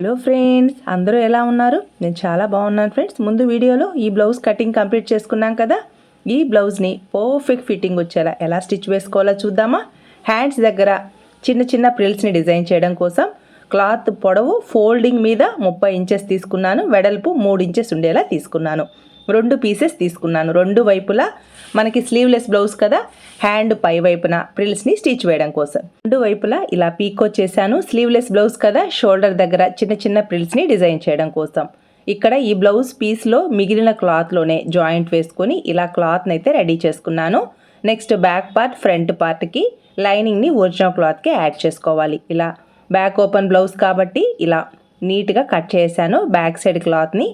Hello friends అందరూ ఎలా ఉన్నారు? నేను చాలా బాగున్నాను ఫ్రెండ్స్ ముందు వీడియోలో ఈ బ్లౌజ్ కటింగ్ కంప్లీట్ చేసుకున్నాం కదా? ఈ బ్లౌజ్ని పర్ఫెక్ట్ ఫిట్టింగ్ వచ్చేలా ఎలా స్టిచ్ వేసుకోవాలో చూద్దామా? హ్యాండ్స్ దగ్గర చిన్న చిన్న ప్రిల్స్ని డిజైన్ చేయడం కోసం క్లాత్ పొడవు ఫోల్డింగ్ మీద ముప్పై ఇంచెస్ తీసుకున్నాను. వెడల్పు మూడు ఇంచెస్ ఉండేలా తీసుకున్నాను. రెండు పీసెస్ తీసుకున్నాను. రెండు వైపులా మనకి స్లీవ్లెస్ బ్లౌజ్ కదా? హ్యాండ్ పై వైపున ప్రిల్స్ని స్టిచ్ వేయడం కోసం. రెండు వైపులా ఇలా పీకో చేశాను స్లీవ్లెస్ బ్లౌజ్ కదా? షోల్డర్ దగ్గర చిన్న చిన్న ప్రిల్స్ని డిజైన్ చేయడం కోసం. ఇక్కడ ఈ బ్లౌజ్ పీస్లో మిగిలిన క్లాత్లోనే జాయింట్ వేసుకొని ఇలా క్లాత్ని అయితే రెడీ చేసుకున్నాను. నెక్స్ట్ బ్యాక్ పార్ట్ ఫ్రంట్ పార్ట్కి లైనింగ్ని ఒరిజినల్ క్లాత్కి యాడ్ చేసుకోవాలి. ఇలా బ్యాక్ ఓపెన్ బ్లౌజ్ కాబట్టి ఇలా నీట్గా కట్ చేశాను. బ్యాక్ సైడ్ క్లాత్ని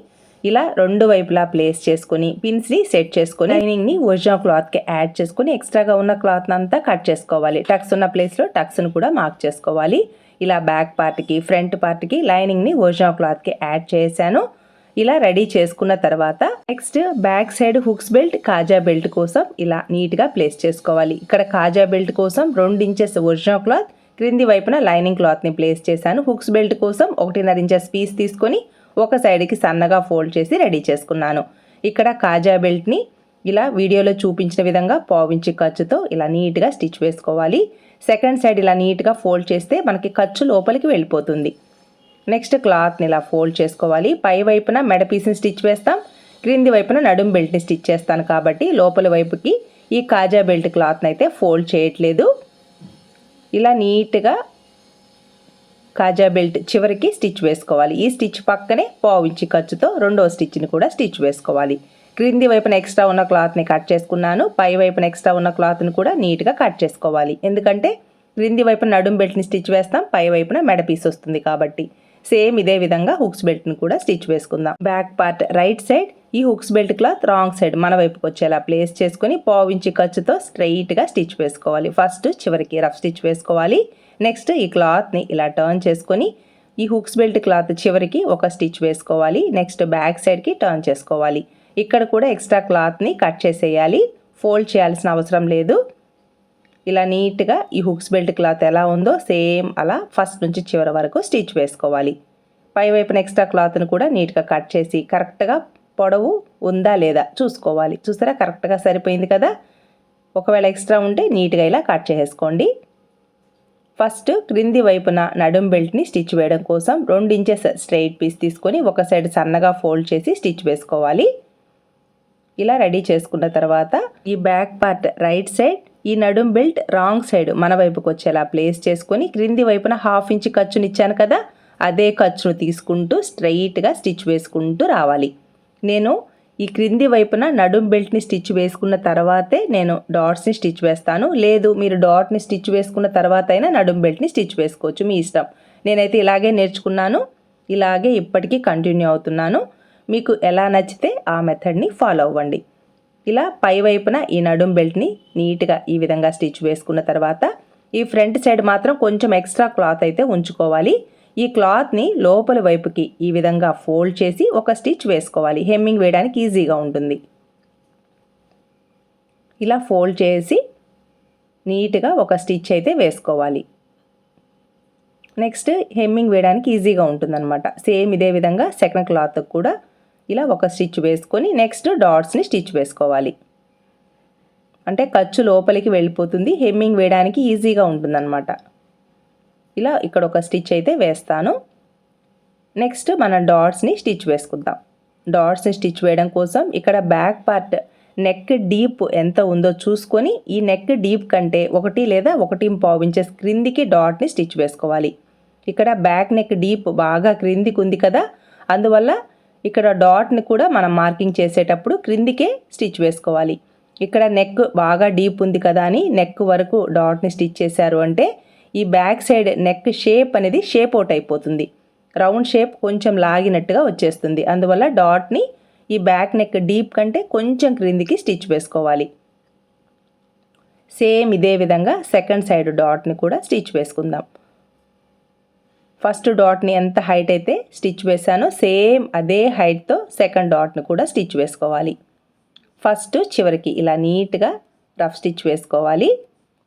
ఇలా రెండు వైపులా ప్లేస్ చేసుకొని పిన్స్ని సెట్ చేసుకొని లైనింగ్ని ఒరిజినల్ క్లాత్కి యాడ్ చేసుకొని ఎక్స్ట్రాగా ఉన్న క్లాత్ అంతా కట్ చేసుకోవాలి. టక్స్ ఉన్న ప్లేస్లో టక్స్ను కూడా మార్క్ చేసుకోవాలి. ఇలా బ్యాక్ పార్ట్కి ఫ్రంట్ పార్ట్కి లైనింగ్ని ఒరిజినల్ క్లాత్కి యాడ్ చేశాను. ఇలా రెడీ చేసుకున్న తర్వాత next back side hooks belt కాజా బెల్ట్ కోసం ఇలా నీట్గా ప్లేస్ చేసుకోవాలి. ఇక్కడ కాజా బెల్ట్ కోసం రెండు ఇంచెస్ ఒరిజినల్ క్లాత్ క్రింది వైపున లైనింగ్ క్లాత్ని ప్లేస్ చేశాను. హుక్స్ బెల్ట్ కోసం ఒకటిన్నర ఇంచెస్ పీస్ తీసుకొని ఒక సైడ్కి సన్నగా ఫోల్డ్ చేసి రెడీ చేసుకున్నాను. ఇక్కడ కాజా బెల్ట్ని ఇలా వీడియోలో చూపించిన విధంగా పావించి ఖర్చుతో ఇలా నీట్గా స్టిచ్ వేసుకోవాలి. సెకండ్ సైడ్ ఇలా నీట్గా ఫోల్డ్ చేస్తే మనకి ఖర్చు లోపలికి వెళ్ళిపోతుంది. నెక్స్ట్ క్లాత్ని ఇలా ఫోల్డ్ చేసుకోవాలి. పై వైపున మెడ పీస్ని స్టిచ్ వేస్తాం. క్రింది వైపున నడుం బెల్ట్ని స్టిచ్ చేస్తాను కాబట్టి లోపలి వైపుకి ఈ కాజా బెల్ట్ క్లాత్ని అయితే ఫోల్డ్ చేయట్లేదు. ఇలా నీట్గా కాజా బెల్ట్ చివరికి స్టిచ్ వేసుకోవాలి. ఈ స్టిచ్ పక్కనే పావు ఇంచి ఖర్చుతో రెండో స్టిచ్ని కూడా స్టిచ్ వేసుకోవాలి. క్రింది వైపున ఎక్స్ట్రా ఉన్న క్లాత్ని కట్ చేసుకున్నాను. పై వైపున ఎక్స్ట్రా ఉన్న క్లాత్ని కూడా నీట్గా కట్ చేసుకోవాలి. ఎందుకంటే క్రింది వైపున నడుం బెల్ట్ని స్టిచ్ వేస్తాం పై వైపున మెడ పీస్ వస్తుంది కాబట్టి. సేమ్ ఇదే విధంగా హుక్స్ బెల్ట్ని కూడా స్టిచ్ వేసుకుందాం. బ్యాక్ పార్ట్ రైట్ సైడ్ ఈ hooks belt cloth wrong side మన వైపుకి వచ్చేలా ప్లేస్ చేసుకొని పావించి ఖర్చుతో స్ట్రైట్గా స్టిచ్ వేసుకోవాలి. ఫస్ట్ చివరికి రఫ్ స్టిచ్ వేసుకోవాలి. నెక్స్ట్ ఈ క్లాత్ని ఇలా టర్న్ చేసుకొని ఈ హుక్స్ బెల్ట్ క్లాత్ చివరికి ఒక స్టిచ్ వేసుకోవాలి. నెక్స్ట్ బ్యాక్ సైడ్కి టర్న్ చేసుకోవాలి. ఇక్కడ కూడా ఎక్స్ట్రా క్లాత్ని కట్ చేసేయాలి. ఫోల్డ్ చేయాల్సిన అవసరం లేదు. ఇలా నీట్గా ఈ హుక్స్ బెల్ట్ క్లాత్ ఎలా ఉందో సేమ్ అలా ఫస్ట్ నుంచి చివరి వరకు స్టిచ్ వేసుకోవాలి. పై వైపున ఎక్స్ట్రా క్లాత్ని కూడా నీట్గా కట్ చేసి కరెక్ట్గా పొడవు ఉందా లేదా చూసుకోవాలి. చూసారా? కరెక్ట్గా సరిపోయింది కదా? ఒకవేళ ఎక్స్ట్రా ఉంటే నీట్గా ఇలా కట్ చేసేసుకోండి. ఫస్ట్ క్రింది వైపున నడుం బెల్ట్ని స్టిచ్ వేయడం కోసం రెండు ఇంచెస్ స్ట్రైట్ పీస్ తీసుకొని ఒక సైడ్ సన్నగా ఫోల్డ్ చేసి స్టిచ్ వేసుకోవాలి. ఇలా రెడీ చేసుకున్న తర్వాత ఈ బ్యాక్ పార్ట్ రైట్ సైడ్ ఈ నడుం బెల్ట్ రాంగ్ సైడ్ మన వైపుకి వచ్చేలా ప్లేస్ చేసుకొని క్రింది వైపున హాఫ్ ఇంచ్ ఖర్చుని ఇచ్చాను కదా అదే ఖర్చును తీసుకుంటూ స్ట్రైట్గా స్టిచ్ వేసుకుంటూ రావాలి. నేను ఈ క్రింది వైపున నడుం బెల్ట్ని స్టిచ్ వేసుకున్న తర్వాతే నేను డాట్స్ని స్టిచ్ వేస్తాను. లేదు మీరు డాట్ని స్టిచ్ వేసుకున్న తర్వాత అయినా నడుం బెల్ట్ని స్టిచ్ వేసుకోవచ్చు మీ ఇష్టం. నేనైతే ఇలాగే నేర్చుకున్నాను. ఇలాగే ఇప్పటికీ కంటిన్యూ అవుతున్నాను. మీకు ఎలా నచ్చితే ఆ మెథడ్ని ఫాలో అవ్వండి. ఇలా పై వైపున ఈ నడుం బెల్ట్ని నీట్గా ఈ విధంగా స్టిచ్ వేసుకున్న తర్వాత ఈ ఫ్రంట్ సైడ్ మాత్రం కొంచెం ఎక్స్ట్రా క్లాత్ అయితే ఉంచుకోవాలి. ఈ క్లాత్ని లోపల వైపుకి ఈ విధంగా ఫోల్డ్ చేసి ఒక స్టిచ్ వేసుకోవాలి. హెమ్మింగ్ వేయడానికి ఈజీగా ఉంటుంది. ఇలా ఫోల్డ్ చేసి నీట్గా ఒక స్టిచ్ అయితే వేసుకోవాలి. నెక్స్ట్ హెమ్మింగ్ వేయడానికి ఈజీగా ఉంటుందన్నమాట. సేమ్ ఇదే విధంగా సెకండ్ క్లాత్ కూడా ఇలా ఒక స్టిచ్ వేసుకొని నెక్స్ట్ డాట్స్ని స్టిచ్ వేసుకోవాలి. అంటే ఖర్చు లోపలికి వెళ్ళిపోతుంది. హెమ్మింగ్ వేయడానికి ఈజీగా ఉంటుందన్నమాట. ఇలా ఇక్కడ ఒక స్టిచ్ అయితే వేస్తాను. నెక్స్ట్ మన డాట్స్ని స్టిచ్ వేసుకుందాం. డాట్స్ని స్టిచ్ వేయడం కోసం ఇక్కడ బ్యాక్ పార్ట్ నెక్ డీప్ ఎంత ఉందో చూసుకొని ఈ నెక్ డీప్ కంటే ఒకటి లేదా ఒకటి పావు ఇంచెస్ క్రిందికి డాట్ని స్టిచ్ వేసుకోవాలి. ఇక్కడ బ్యాక్ నెక్ డీప్ బాగా క్రిందికి ఉంది కదా అందువల్ల ఇక్కడ డాట్ని కూడా మనం మార్కింగ్ చేసేటప్పుడు క్రిందికే స్టిచ్ వేసుకోవాలి. ఇక్కడ నెక్ బాగా డీప్ ఉంది కదా అని నెక్ వరకు డాట్ని స్టిచ్ చేశారు అంటే ఈ బ్యాక్ సైడ్ నెక్ షేప్ అనేది షేప్ అవుట్ అయిపోతుంది. రౌండ్ షేప్ కొంచెం లాగినట్టుగా వచ్చేస్తుంది. అందువల్ల డాట్ని ఈ బ్యాక్ నెక్ డీప్ కంటే కొంచెం క్రిందికి స్టిచ్ వేసుకోవాలి. సేమ్ ఇదే విధంగా సెకండ్ సైడ్ డాట్ని కూడా స్టిచ్ వేసుకుందాం. ఫస్ట్ డాట్ని ఎంత హైట్ అయితే స్టిచ్ వేసానో సేమ్ అదే హైట్తో సెకండ్ డాట్ని కూడా స్టిచ్ వేసుకోవాలి. ఫస్ట్ చివరికి ఇలా నీట్గా రఫ్ స్టిచ్ వేసుకోవాలి.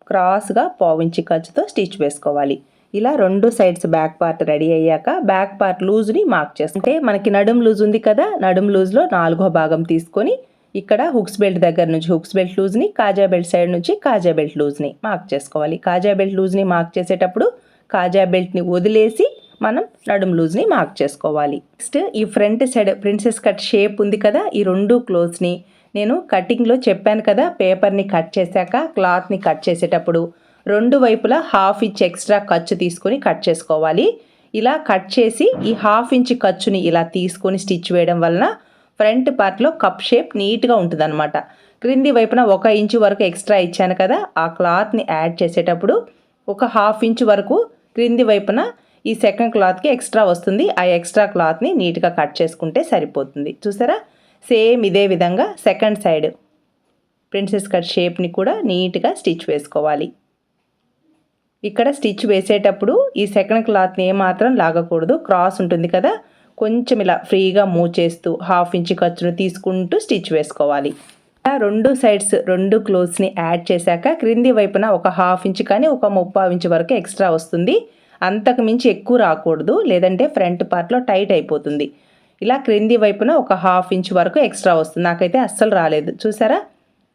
క్రాస్గా పావించి ఖర్చుతో స్టిచ్ వేసుకోవాలి. ఇలా రెండు సైడ్స్ బ్యాక్ పార్ట్ రెడీ అయ్యాక బ్యాక్ పార్ట్ లూజ్ని మార్క్ చేసుకుంటే మనకి నడుం లూజ్ ఉంది కదా నడుం లూజ్లో నాలుగో భాగం తీసుకొని ఇక్కడ హుక్స్ బెల్ట్ దగ్గర నుంచి హుక్స్ బెల్ట్ లూజ్ని కాజా బెల్ట్ సైడ్ నుంచి కాజా బెల్ట్ లూజ్ని మార్క్ చేసుకోవాలి. కాజా బెల్ట్ లూజ్ని మార్క్ చేసేటప్పుడు కాజా బెల్ట్ని వదిలేసి మనం నడుం లూజ్ని మార్క్ చేసుకోవాలి. నెక్స్ట్ ఈ front side princess cut shape ఉంది కదా ఈ రెండు క్లోత్స్ని నేను కటింగ్లో చెప్పాను కదా పేపర్ని కట్ చేశాక క్లాత్ని కట్ చేసేటప్పుడు రెండు వైపులా హాఫ్ ఇంచ్ ఎక్స్ట్రా ఖర్చు తీసుకొని కట్ చేసుకోవాలి. ఇలా కట్ చేసి ఈ హాఫ్ ఇంచ్ ఖర్చుని ఇలా తీసుకొని స్టిచ్ వేయడం వలన ఫ్రంట్ పార్ట్లో కప్ షేప్ నీట్గా ఉంటుందన్నమాట. క్రింది వైపున ఒక ఇంచు వరకు ఎక్స్ట్రా ఇచ్చాను కదా ఆ క్లాత్ని యాడ్ చేసేటప్పుడు ఒక హాఫ్ ఇంచ్ వరకు క్రింది వైపున ఈ సెకండ్ క్లాత్కి ఎక్స్ట్రా వస్తుంది. ఆ ఎక్స్ట్రా క్లాత్ని నీట్గా కట్ చేసుకుంటే సరిపోతుంది. చూసారా? సేమ్ ఇదే విధంగా సెకండ్ సైడ్. ప్రిన్సెస్ కట్ షేప్ని కూడా నీట్గా స్టిచ్ వేసుకోవాలి. ఇక్కడ స్టిచ్ వేసేటప్పుడు ఈ సెకండ్ క్లాత్ని ఏమాత్రం లాగకూడదు. క్రాస్ ఉంటుంది కదా కొంచెం ఇలా ఫ్రీగా మూవ్ చేస్తూ హాఫ్ ఇంచ్ ఖర్చును తీసుకుంటూ స్టిచ్ వేసుకోవాలి. ఇలా రెండు సైడ్స్ రెండు క్లోత్స్ని యాడ్ చేశాక క్రింది వైపున ఒక హాఫ్ ఇంచ్ కానీ ఒక ముప్పావు ఇంచ్ వరకు ఎక్స్ట్రా వస్తుంది. అంతకు మించి ఎక్కువ రాకూడదు. లేదంటే ఫ్రంట్ పార్ట్లో టైట్ అయిపోతుంది. ఇలా క్రింది వైపున ఒక హాఫ్ ఇంచ్ వరకు ఎక్స్ట్రా వస్తుంది. నాకైతే అస్సలు రాలేదు. చూసారా?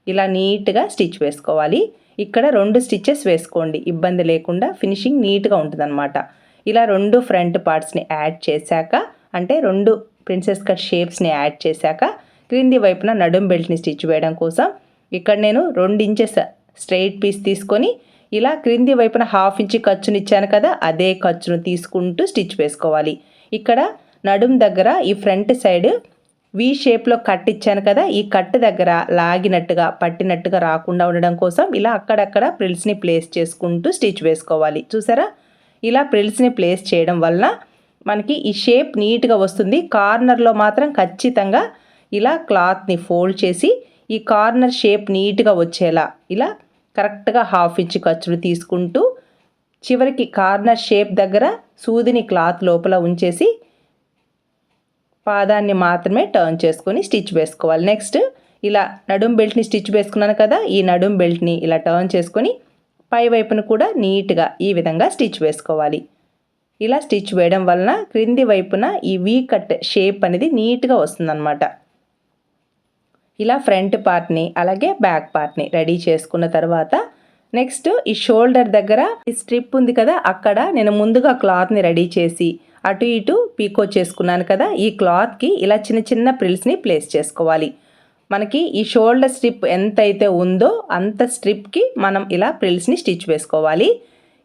ఇలా నీట్గా స్టిచ్ వేసుకోవాలి. ఇక్కడ రెండు స్టిచ్చెస్ వేసుకోండి. ఇబ్బంది లేకుండా ఫినిషింగ్ నీట్గా ఉంటుందన్నమాట. ఇలా రెండు ఫ్రంట్ పార్ట్స్ని యాడ్ చేశాక అంటే రెండు ప్రిన్సెస్ కట్ షేప్స్ని యాడ్ చేశాక క్రింది వైపున నడుం బెల్ట్ని స్టిచ్ వేయడం కోసం ఇక్కడ నేను రెండు ఇంచెస్ స్ట్రైట్ పీస్ తీసుకొని ఇలా క్రింది వైపున హాఫ్ ఇంచ్ ఖర్చునిచ్చాను కదా అదే ఖర్చును తీసుకుంటూ స్టిచ్ వేసుకోవాలి. ఇక్కడ నడుం దగ్గర ఈ ఫ్రంట్ సైడ్ వి షేప్లో కట్ ఇచ్చాను కదా ఈ కట్ దగ్గర లాగినట్టుగా పట్టినట్టుగా రాకుండా ఉండడం కోసం ఇలా అక్కడక్కడ ప్రిల్స్ని ప్లేస్ చేసుకుంటూ స్టిచ్ వేసుకోవాలి. చూసారా? ఇలా ప్రిల్స్ని ప్లేస్ చేయడం వలన మనకి ఈ షేప్ నీట్గా వస్తుంది. కార్నర్లో మాత్రం ఖచ్చితంగా ఇలా క్లాత్ని ఫోల్డ్ చేసి ఈ కార్నర్ షేప్ నీట్గా వచ్చేలా ఇలా కరెక్ట్గా హాఫ్ ఇంచ్ ఖర్చులు తీసుకుంటూ చివరికి కార్నర్ షేప్ దగ్గర సూదిని క్లాత్ లోపల ఉంచేసి పాదాన్ని మాత్రమే టర్న్ చేసుకొని స్టిచ్ వేసుకోవాలి. నెక్స్ట్ ఇలా నడుం బెల్ట్ని స్టిచ్ వేసుకున్నాను కదా ఈ నడుం బెల్ట్ని ఇలా టర్న్ చేసుకొని పై వైపును కూడా నీట్గా ఈ విధంగా స్టిచ్ వేసుకోవాలి. ఇలా స్టిచ్ వేయడం వలన క్రింది వైపున ఈ వీ కట్ షేప్ అనేది నీట్గా వస్తుందన్నమాట. ఇలా ఫ్రంట్ పార్ట్ని అలాగే బ్యాక్ పార్ట్ని రెడీ చేసుకున్న తర్వాత నెక్స్ట్ ఈ షోల్డర్ దగ్గర ఈ స్ట్రిప్ ఉంది కదా అక్కడ నేను ముందుగా క్లాత్ని రెడీ చేసి అటు ఇటు పీకో చేసుకున్నాను కదా ఈ క్లాత్కి ఇలా చిన్న చిన్న ప్రిల్స్ని ప్లేస్ చేసుకోవాలి. మనకి ఈ షోల్డర్ స్ట్రిప్ ఎంత అయితే ఉందో అంత స్ట్రిప్కి మనం ఇలా ప్రిల్స్ని స్టిచ్ వేసుకోవాలి.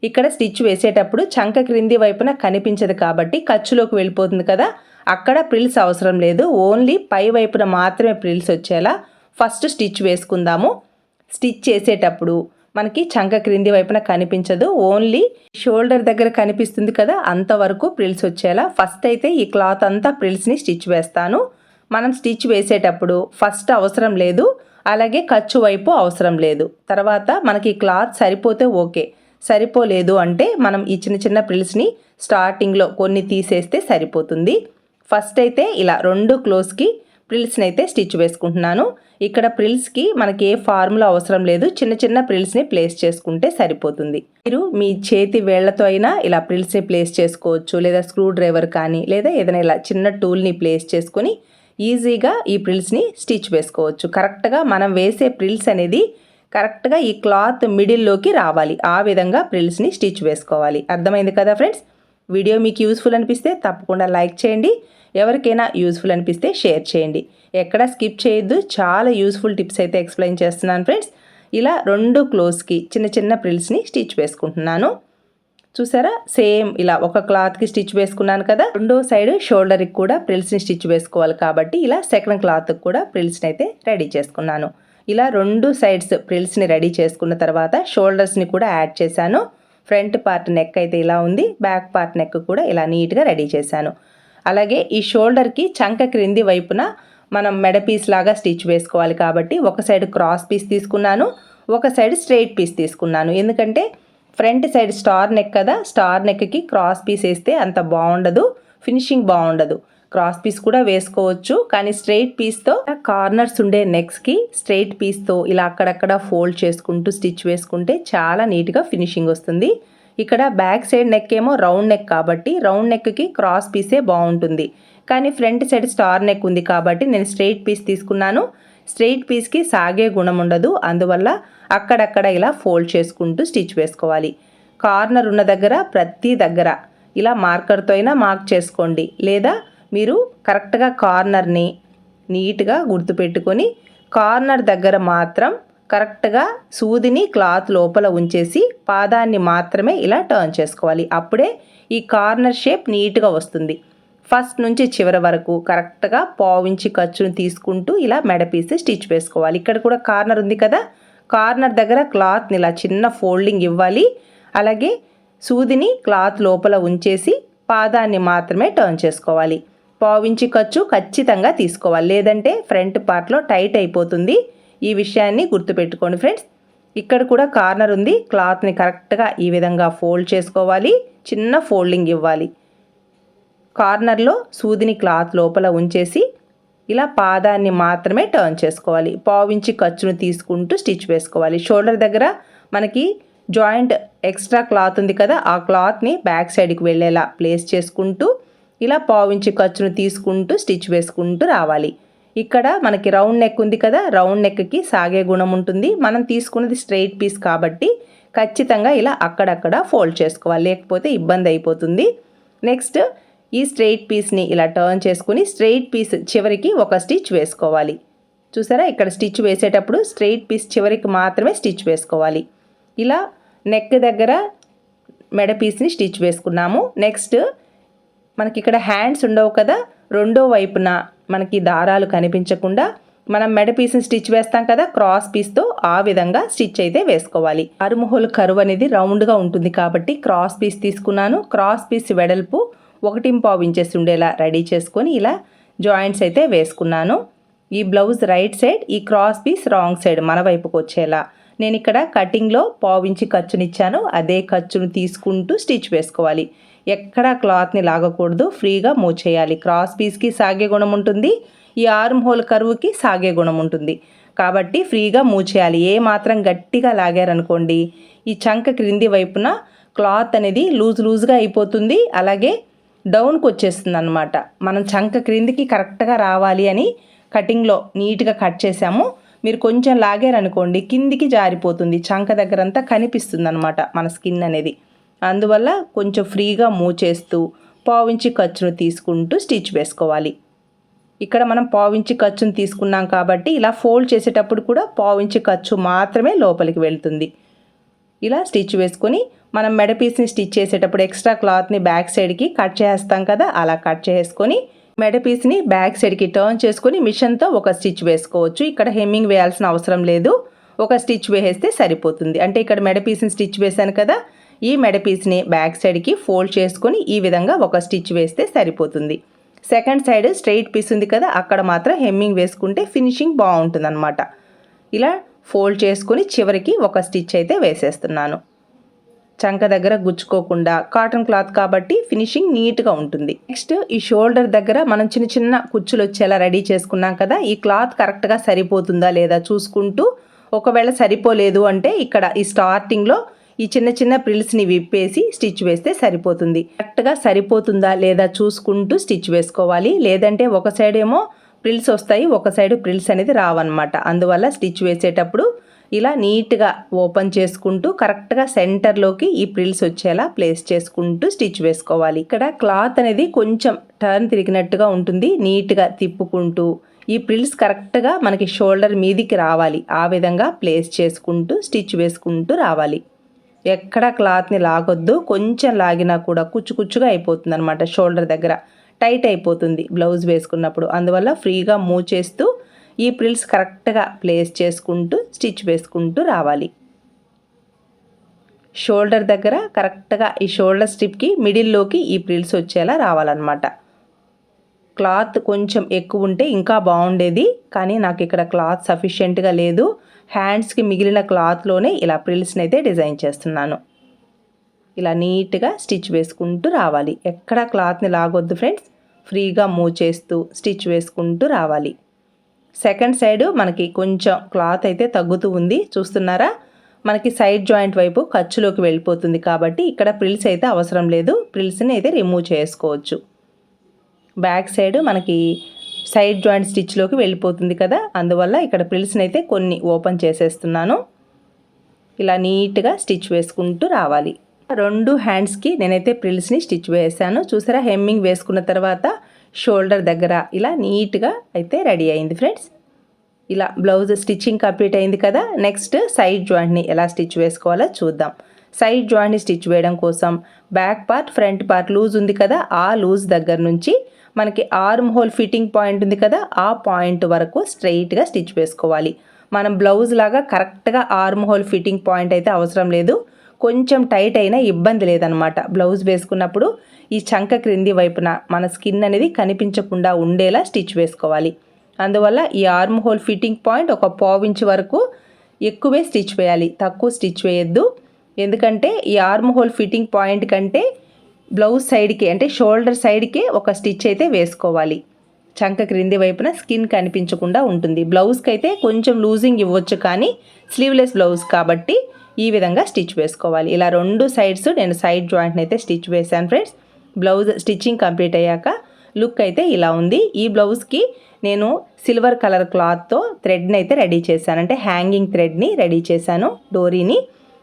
ఇక్కడ స్టిచ్ వేసేటప్పుడు చంక క్రింది వైపున కనిపించదు కాబట్టి ఖర్చులోకి వెళ్ళిపోతుంది కదా అక్కడ ప్రిల్స్ అవసరం లేదు. ఓన్లీ పై వైపున మాత్రమే ప్రిల్స్ వచ్చేలా ఫస్ట్ స్టిచ్ వేసుకుందాము. స్టిచ్ చేసేటప్పుడు మనకి చంక క్రింది వైపున కనిపించదు. ఓన్లీ షోల్డర్ దగ్గర కనిపిస్తుంది కదా అంతవరకు ప్రిల్స్ వచ్చేలా. ఫస్ట్ అయితే ఈ క్లాత్ అంతా ప్రిల్స్ని స్టిచ్ వేస్తాను. మనం స్టిచ్ వేసేటప్పుడు ఫస్ట్ అవసరం లేదు అలాగే ఖర్చు వైపు అవసరం లేదు. తర్వాత మనకి క్లాత్ సరిపోతే ఓకే సరిపోలేదు అంటే మనం ఈ చిన్న చిన్న ప్రిల్స్ని స్టార్టింగ్లో కొన్ని తీసేస్తే సరిపోతుంది. ఫస్ట్ అయితే ఇలా రెండు క్లోజ్కి ప్రిల్స్ని అయితే స్టిచ్ వేసుకుంటున్నాను. ఇక్కడ ప్రిల్స్కి మనకి ఏ ఫార్ములా అవసరం లేదు. చిన్న చిన్న ప్రిల్స్ని ప్లేస్ చేసుకుంటే సరిపోతుంది. మీరు మీ చేతి వేళ్ళతో అయినా ఇలా ప్రిల్స్ని ప్లేస్ చేసుకోవచ్చు. లేదా స్క్రూ డ్రైవర్ కానీ లేదా ఏదైనా ఇలా చిన్న టూల్ని ప్లేస్ చేసుకొని ఈజీగా ఈ ప్రిల్స్ని స్టిచ్ వేసుకోవచ్చు. కరెక్ట్గా మనం వేసే ప్రిల్స్ అనేది కరెక్ట్గా ఈ క్లాత్ మిడిల్లోకి రావాలి. ఆ విధంగా ప్రిల్స్ని స్టిచ్ వేసుకోవాలి. అర్థమైంది కదా ఫ్రెండ్స్? వీడియో మీకు యూస్ఫుల్ అనిపిస్తే తప్పకుండా లైక్ చేయండి. ఎవరికైనా యూస్ఫుల్ అనిపిస్తే షేర్ చేయండి. ఎక్కడ స్కిప్ చేయొద్దు. చాలా యూస్ఫుల్ టిప్స్ అయితే ఎక్స్ప్లెయిన్ చేస్తున్నాను ఫ్రెండ్స్. ఇలా రెండు క్లోజ్కి చిన్న చిన్న ప్రిల్స్ని స్టిచ్ వేసుకుంటున్నాను. చూసారా? సేమ్ ఇలా ఒక క్లాత్కి స్టిచ్ వేసుకున్నాను కదా. రెండో సైడ్ షోల్డర్కి కూడా ప్రిల్స్ని స్టిచ్ వేసుకోవాలి కాబట్టి ఇలా సెకండ్ క్లాత్కి కూడా ప్రిల్స్ని అయితే రెడీ చేసుకున్నాను. ఇలా రెండు సైడ్స్ ప్రిల్స్ని రెడీ చేసుకున్న తర్వాత షోల్డర్స్ని కూడా యాడ్ చేశాను. ఫ్రంట్ పార్ట్ నెక్ అయితే ఇలా ఉంది బ్యాక్ పార్ట్ నెక్ కూడా ఇలా నీట్గా రెడీ చేశాను. అలాగే ఈ షోల్డర్కి చంక క్రింది వైపున మనం మెడ పీస్ లాగా స్టిచ్ వేసుకోవాలి కాబట్టి ఒక సైడ్ క్రాస్ పీస్ తీసుకున్నాను ఒక సైడ్ స్ట్రైట్ పీస్ తీసుకున్నాను. ఎందుకంటే ఫ్రంట్ సైడ్ స్టార్ నెక్ కదా స్టార్ నెక్కి క్రాస్ పీస్ వేస్తే అంత బాగుండదు ఫినిషింగ్ బాగుండదు. క్రాస్ పీస్ కూడా వేసుకోవచ్చు. కానీ స్ట్రైట్ పీస్తో కార్నర్స్ ఉండే నెక్స్కి స్ట్రైట్ పీస్తో ఇలా అక్కడక్కడ ఫోల్డ్ చేసుకుంటూ స్టిచ్ వేసుకుంటే చాలా నీట్గా ఫినిషింగ్ వస్తుంది. ఇక్కడ బ్యాక్ సైడ్ నెక్ ఏమో రౌండ్ నెక్ కాబట్టి రౌండ్ నెక్కి క్రాస్ పీసే బాగుంటుంది. కానీ ఫ్రంట్ సైడ్ స్టార్ నెక్ ఉంది కాబట్టి నేను స్ట్రైట్ పీస్ తీసుకున్నాను. స్ట్రైట్ పీస్కి సాగే గుణం ఉండదు. అందువల్ల అక్కడక్కడ ఇలా ఫోల్డ్ చేసుకుంటూ స్టిచ్ వేసుకోవాలి. కార్నర్ ఉన్న దగ్గర ప్రతి దగ్గర ఇలా మార్కర్తో అయినా మార్క్ చేసుకోండి. లేదా మీరు కరెక్ట్గా కార్నర్ని నీట్గా గుర్తుపెట్టుకొని కార్నర్ దగ్గర మాత్రం కరెక్ట్గా సూదిని క్లాత్ లోపల ఉంచేసి పాదాన్ని మాత్రమే ఇలా టర్న్ చేసుకోవాలి. అప్పుడే ఈ కార్నర్ షేప్ నీట్గా వస్తుంది. ఫస్ట్ నుంచి చివరి వరకు కరెక్ట్గా పావించి ఖర్చును తీసుకుంటూ ఇలా మెడపీసి స్టిచ్ వేసుకోవాలి. ఇక్కడ కూడా కార్నర్ ఉంది కదా? కార్నర్ దగ్గర క్లాత్ని ఇలా చిన్న ఫోల్డింగ్ ఇవ్వాలి. అలాగే సూదిని క్లాత్ లోపల ఉంచేసి పాదాన్ని మాత్రమే టర్న్ చేసుకోవాలి. పావించి ఖర్చు ఖచ్చితంగా తీసుకోవాలి. లేదంటే ఫ్రంట్ పార్ట్లో టైట్ అయిపోతుంది. ఈ విషయాన్ని గుర్తుపెట్టుకోండి ఫ్రెండ్స్. ఇక్కడ కూడా కార్నర్ ఉంది. క్లాత్ని కరెక్ట్గా ఈ విధంగా ఫోల్డ్ చేసుకోవాలి. చిన్న ఫోల్డింగ్ ఇవ్వాలి. కార్నర్లో సూదిని క్లాత్ లోపల ఉంచేసి ఇలా పాదాన్ని మాత్రమే టర్న్ చేసుకోవాలి. పావించి ఖర్చును తీసుకుంటూ స్టిచ్ వేసుకోవాలి. షోల్డర్ దగ్గర మనకి జాయింట్ ఎక్స్ట్రా క్లాత్ ఉంది కదా ఆ క్లాత్ని బ్యాక్ సైడ్కి వెళ్ళేలా ప్లేస్ చేసుకుంటూ ఇలా పావించి ఖర్చును తీసుకుంటూ స్టిచ్ వేసుకుంటూ రావాలి. ఇక్కడ మనకి రౌండ్ నెక్ ఉంది కదా రౌండ్ నెక్కి సాగే గుణం ఉంటుంది. మనం తీసుకున్నది స్ట్రైట్ పీస్ కాబట్టి ఖచ్చితంగా ఇలా అక్కడక్కడ ఫోల్డ్ చేసుకోవాలి లేకపోతే ఇబ్బంది అయిపోతుంది. నెక్స్ట్ ఈ స్ట్రైట్ పీస్ని ఇలా టర్న్ చేసుకుని స్ట్రైట్ పీస్ చివరికి ఒక స్టిచ్ వేసుకోవాలి. చూసారా? ఇక్కడ స్టిచ్ వేసేటప్పుడు స్ట్రైట్ పీస్ చివరికి మాత్రమే స్టిచ్ వేసుకోవాలి. ఇలా నెక్ దగ్గర మెడ పీస్ని స్టిచ్ వేసుకున్నాము. నెక్స్ట్ మనకి ఇక్కడ హ్యాండ్స్ ఉండవు కదా రెండో వైపున మనకి దారాలు కనిపించకుండా మనం మెడ పీస్ని స్టిచ్ వేస్తాం కదా క్రాస్ పీస్తో ఆ విధంగా స్టిచ్ అయితే వేసుకోవాలి. అరుముహోలు కరువు అనేది రౌండ్గా ఉంటుంది కాబట్టి క్రాస్ పీస్ తీసుకున్నాను. క్రాస్ పీస్ వెడల్పు ఒకటి పావు ఇంచెస్ ఉండేలా రెడీ చేసుకొని ఇలా జాయింట్స్ అయితే వేసుకున్నాను. ఈ బ్లౌజ్ రైట్ సైడ్ ఈ క్రాస్ పీస్ రాంగ్ సైడ్ మన వైపుకి వచ్చేలా. నేను ఇక్కడ కటింగ్లో పావించి ఖర్చునిచ్చాను. అదే ఖర్చును తీసుకుంటూ స్టిచ్ వేసుకోవాలి. ఎక్కడా క్లాత్ని లాగకూడదు ఫ్రీగా మూవ్ చేయాలి క్రాస్ పీస్కి సాగే గుణం ఉంటుంది ఈ ఆర్మ్ హోల్ కరువుకి సాగే గుణం ఉంటుంది. కాబట్టి ఫ్రీగా మూవ్ చేయాలి ఏ మాత్రం గట్టిగా లాగారనుకోండి ఈ చంక క్రింది వైపున క్లాత్ అనేది లూజ్ లూజ్గా అయిపోతుంది అలాగే డౌన్కి వచ్చేస్తుంది అనమాట మనం చంక క్రిందికి కరెక్ట్గా రావాలి అని కటింగ్లో నీట్గా కట్ చేసాము మీరు కొంచెం లాగారనుకోండి కిందికి జారిపోతుంది చంక దగ్గరంతా కనిపిస్తుంది అనమాట మన స్కిన్ అనేది. అందువల్ల కొంచెం ఫ్రీగా మూవ్ చేస్తూ పావించి ఖర్చును తీసుకుంటూ స్టిచ్ వేసుకోవాలి. ఇక్కడ మనం పావించి ఖర్చును తీసుకున్నాం కాబట్టి ఇలా ఫోల్డ్ చేసేటప్పుడు కూడా పావించి ఖర్చు మాత్రమే లోపలికి వెళ్తుంది. ఇలా స్టిచ్ వేసుకొని మనం మెడ పీస్ని స్టిచ్ చేసేటప్పుడు ఎక్స్ట్రా క్లాత్ని బ్యాక్ సైడ్కి కట్ చేస్తాం కదా అలా కట్ చేసుకొని మెడ పీస్ని బ్యాక్ సైడ్కి టర్న్ చేసుకొని మిషన్తో ఒక స్టిచ్ వేసుకోవచ్చు. ఇక్కడ హెమ్మింగ్ వేయాల్సిన అవసరం లేదు. ఒక స్టిచ్ వేసేస్తే సరిపోతుంది. అంటే ఇక్కడ మెడ పీస్ని స్టిచ్ వేశాను కదా ఈ మెడ పీస్ని బ్యాక్ సైడ్కి ఫోల్డ్ చేసుకొని ఈ విధంగా ఒక స్టిచ్ వేస్తే సరిపోతుంది. సెకండ్ సైడ్ స్ట్రైట్ పీస్ ఉంది కదా అక్కడ మాత్రం హెమ్మింగ్ వేసుకుంటే ఫినిషింగ్ బాగుంటుందన్నమాట. ఇలా ఫోల్డ్ చేసుకొని చివరికి ఒక స్టిచ్ అయితే వేసేస్తున్నాను. చంక దగ్గర గుచ్చుకోకుండా కాటన్ క్లాత్ కాబట్టి ఫినిషింగ్ నీట్గా ఉంటుంది. నెక్స్ట్ ఈ షోల్డర్ దగ్గర మనం చిన్న చిన్న కుచ్చులు వచ్చేలా రెడీ చేసుకున్నాం కదా ఈ క్లాత్ కరెక్ట్గా సరిపోతుందా లేదా చూసుకుంటూ ఒకవేళ సరిపోలేదు అంటే ఇక్కడ ఈ స్టార్టింగ్లో ఈ చిన్న చిన్న ప్రిల్స్ని విప్పేసి స్టిచ్ వేస్తే సరిపోతుంది. కరెక్ట్గా సరిపోతుందా లేదా చూసుకుంటూ స్టిచ్ వేసుకోవాలి. లేదంటే ఒక సైడ్ ఏమో ప్రిల్స్ వస్తాయి ఒక సైడ్ ప్రిల్స్ అనేది రావన్నమాట. అందువల్ల స్టిచ్ వేసేటప్పుడు ఇలా నీట్గా ఓపెన్ చేసుకుంటూ కరెక్ట్గా సెంటర్లోకి ఈ ప్రిల్స్ వచ్చేలా ప్లేస్ చేసుకుంటూ స్టిచ్ వేసుకోవాలి. ఇక్కడ క్లాత్ అనేది కొంచెం టర్న్ తిరిగినట్టుగా ఉంటుంది. నీట్గా తిప్పుకుంటూ ఈ ప్రిల్స్ కరెక్ట్గా మనకి షోల్డర్ మీదికి రావాలి. ఆ విధంగా ప్లేస్ చేసుకుంటూ స్టిచ్ వేసుకుంటూ రావాలి. ఎక్కడ క్లాత్ని లాగొద్దు. కొంచెం లాగినా కూడా కుచ్చు కుచ్చుగా అయిపోతుంది అనమాట షోల్డర్ దగ్గర. టైట్ అయిపోతుంది బ్లౌజ్ వేసుకున్నప్పుడు. అందువల్ల ఫ్రీగా మూవ్ చేస్తూ ఈ ప్రిల్స్ కరెక్ట్గా ప్లేస్ చేసుకుంటూ స్టిచ్ వేసుకుంటూ రావాలి. షోల్డర్ దగ్గర కరెక్ట్గా ఈ షోల్డర్ స్ట్రిప్కి మిడిల్లోకి ఈ ప్రిల్స్ వచ్చేలా రావాలన్నమాట. క్లాత్ కొంచెం ఎక్కువ ఉంటే ఇంకా బాగుండేది. కానీ నాకు ఇక్కడ క్లాత్ సఫిషియెంట్గా లేదు. హ్యాండ్స్కి మిగిలిన క్లాత్లోనే ఇలా ప్రిల్స్ని అయితే డిజైన్ చేస్తున్నాను. ఇలా నీట్గా స్టిచ్ వేసుకుంటూ రావాలి. ఎక్కడ క్లాత్ని లాగొద్దు ఫ్రెండ్స్. ఫ్రీగా మూవ్ చేస్తూ స్టిచ్ వేసుకుంటూ రావాలి. సెకండ్ సైడ్ మనకి కొంచెం క్లాత్ అయితే తగ్గుతూ ఉంది. చూస్తున్నారా? మనకి సైడ్ జాయింట్ వైపు ఖర్చులోకి వెళ్ళిపోతుంది కాబట్టి ఇక్కడ ప్రిల్స్ అయితే అవసరం లేదు. ప్రిల్స్ని అయితే రిమూవ్ చేసుకోవచ్చు. బ్యాక్ సైడ్ మనకి సైడ్ జాయింట్ స్టిచ్లోకి వెళ్ళిపోతుంది కదా. అందువల్ల ఇక్కడ ప్రిల్స్ని అయితే కొన్ని ఓపెన్ చేసేస్తున్నాను. ఇలా నీట్గా స్టిచ్ వేసుకుంటూ రావాలి. రెండు హ్యాండ్స్కి నేనైతే ప్రిల్స్ని స్టిచ్ వేసాను. చూసారా హెమ్మింగ్ వేసుకున్న తర్వాత షోల్డర్ దగ్గర ఇలా నీట్గా అయితే రెడీ అయింది ఫ్రెండ్స్. ఇలా బ్లౌజ్ స్టిచ్చింగ్ కంప్లీట్ అయింది కదా. నెక్స్ట్ సైడ్ జాయింట్ని ఎలా స్టిచ్ వేసుకోవాలో చూద్దాం. సైడ్ జాయింట్ని స్టిచ్ వేయడం కోసం back part front part loose ఉంది కదా. ఆ లూజ్ దగ్గర నుంచి మనకి ఆర్మ్ హోల్ ఫిట్టింగ్ పాయింట్ ఉంది కదా ఆ పాయింట్ వరకు స్ట్రైట్గా స్టిచ్ వేసుకోవాలి. మనం బ్లౌజ్ లాగా కరెక్ట్గా ఆర్మ్ హోల్ ఫిట్టింగ్ పాయింట్ అయితే అవసరం లేదు. కొంచెం టైట్ అయినా ఇబ్బంది లేదనమాట బ్లౌజ్ వేసుకున్నప్పుడు ఈ చంక క్రింది వైపున మన స్కిన్ అనేది కనిపించకుండా ఉండేలా స్టిచ్ వేసుకోవాలి. అందువల్ల ఈ ఆర్మ్ హోల్ ఫిట్టింగ్ పాయింట్ ఒక పావించ్ వరకు ఎక్కువే స్టిచ్ వేయాలి. తక్కువ స్టిచ్ వేయద్దు. ఎందుకంటే ఈ ఆర్మ్ హోల్ ఫిట్టింగ్ పాయింట్ కంటే బ్లౌజ్ సైడ్కి అంటే షోల్డర్ సైడ్కి ఒక స్టిచ్ అయితే వేసుకోవాలి. చంక క్రింది వైపున స్కిన్ కనిపించకుండా ఉంటుంది. బ్లౌజ్కి అయితే కొంచెం లూజింగ్ ఇవ్వచ్చు కానీ స్లీవ్లెస్ బ్లౌజ్ కాబట్టి ఈ విధంగా స్టిచ్ వేసుకోవాలి. ఇలా రెండు సైడ్స్ నేను సైడ్ జాయింట్ని అయితే స్టిచ్ వేశాను ఫ్రెండ్స్. బ్లౌజ్ స్టిచ్చింగ్ కంప్లీట్ అయ్యాక లుక్ అయితే ఇలా ఉంది. ఈ బ్లౌజ్కి నేను సిల్వర్ కలర్ క్లాత్తో థ్రెడ్ని అయితే రెడీ చేశాను. అంటే హ్యాంగింగ్ థ్రెడ్ని రెడీ చేశాను డోరీని.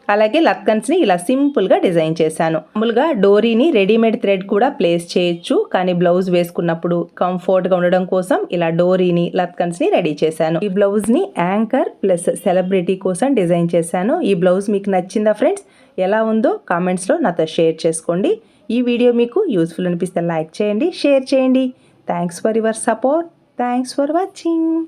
అలాగే లక్కన్స్ని ఇలా సింపుల్గా డిజైన్ చేశాను. మామూలుగా డోరీని రెడీమేడ్ థ్రెడ్ కూడా ప్లేస్ చేయొచ్చు కానీ బ్లౌజ్ వేసుకున్నప్పుడు కంఫర్ట్గా ఉండడం కోసం ఇలా డోరీని లక్కన్స్ని రెడీ చేశాను. ఈ బ్లౌజ్ని యాంకర్ ప్లస్ సెలబ్రిటీ కోసం డిజైన్ చేశాను. ఈ బ్లౌజ్ మీకు నచ్చిందా ఫ్రెండ్స్? ఎలా ఉందో కామెంట్స్లో నాతో షేర్ చేసుకోండి. ఈ వీడియో మీకు యూస్ఫుల్ అనిపిస్తే లైక్ చేయండి షేర్ చేయండి. Thanks for your support. Thanks for watching.